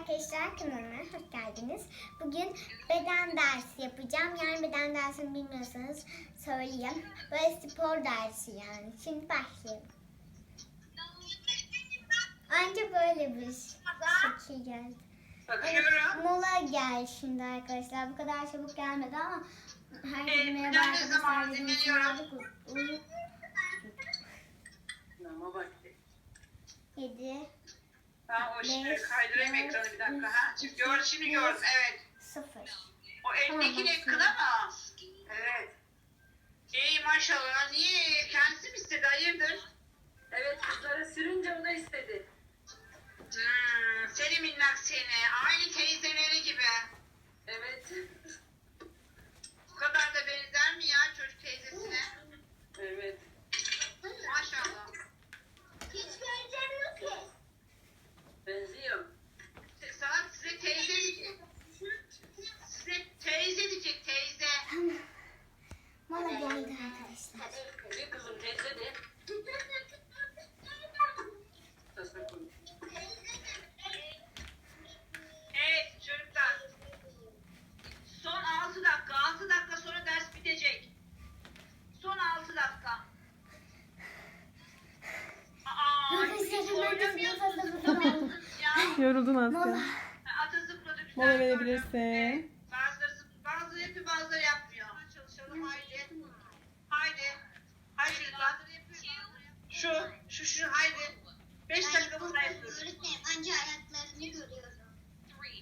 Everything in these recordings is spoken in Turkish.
arkadaşlar kanalıma hoş geldiniz. Bugün beden dersi yapacağım. Yani beden dersini bilmiyorsanız söyleyeyim. Böyle spor dersi yani. Şimdi başlayalım. Önce böyle bir şekil geldi. Evet, mola gel şimdi arkadaşlar. Bu kadar çabuk gelmedi ama herkese Evet, merhaba ben ne zaman arkadaşlar. Bizim için Beş, kaydırayım ekranı bir dakika. Ha. Gör, şimdi gördüm. Evet. sıfır. O eldeki Tamam, ne kına mı? Evet. İyi maşallah. Niye? Kendisi mi istedi? Hayırdır? Evet kızlara sürünce o da istedi. Hmm, seni minnak seni. Aynı teyzeleri gibi. Evet. Bu kadar da benzer mi ya çocuk teyzesine? Evet. Maşallah. Hiç benzemiyor ki. Benziyor. Sana size teyze diyecek. Size teyze diyecek teyze. Mola geldi kızım teyze de. Evet çocuklar. Son 6 dakika. 6 dakika sonra ders bitecek. Son 6 dakika. Aa, hiç oynamıyorsunuz. Yoruldun. Asya. Atı zıpladı güzel. Mola gördüm. verebilirsin. Evet, Bazıları, zıp- bazıları yapıyor bazıları yapmıyor. Çalışalım haydi. Haydi. Haydi çocuklar. Şu, şu, şu haydi. 5 dakika bunu yapıyoruz. Öğretmenim anca ayaklarını görüyorum.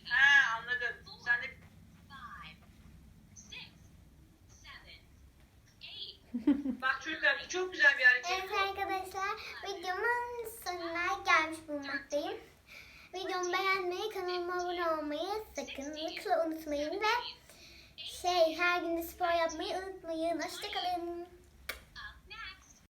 Ha anladım. Sen de bak çocuklar çok güzel bir hareket. Evet arkadaşlar videomun sonuna gelmiş bulunmaktayım. Videomu beğenmeyi, kanalıma abone olmayı sakınlıkla unutmayın ve şey her gün de spor yapmayı unutmayın. Hoşçakalın.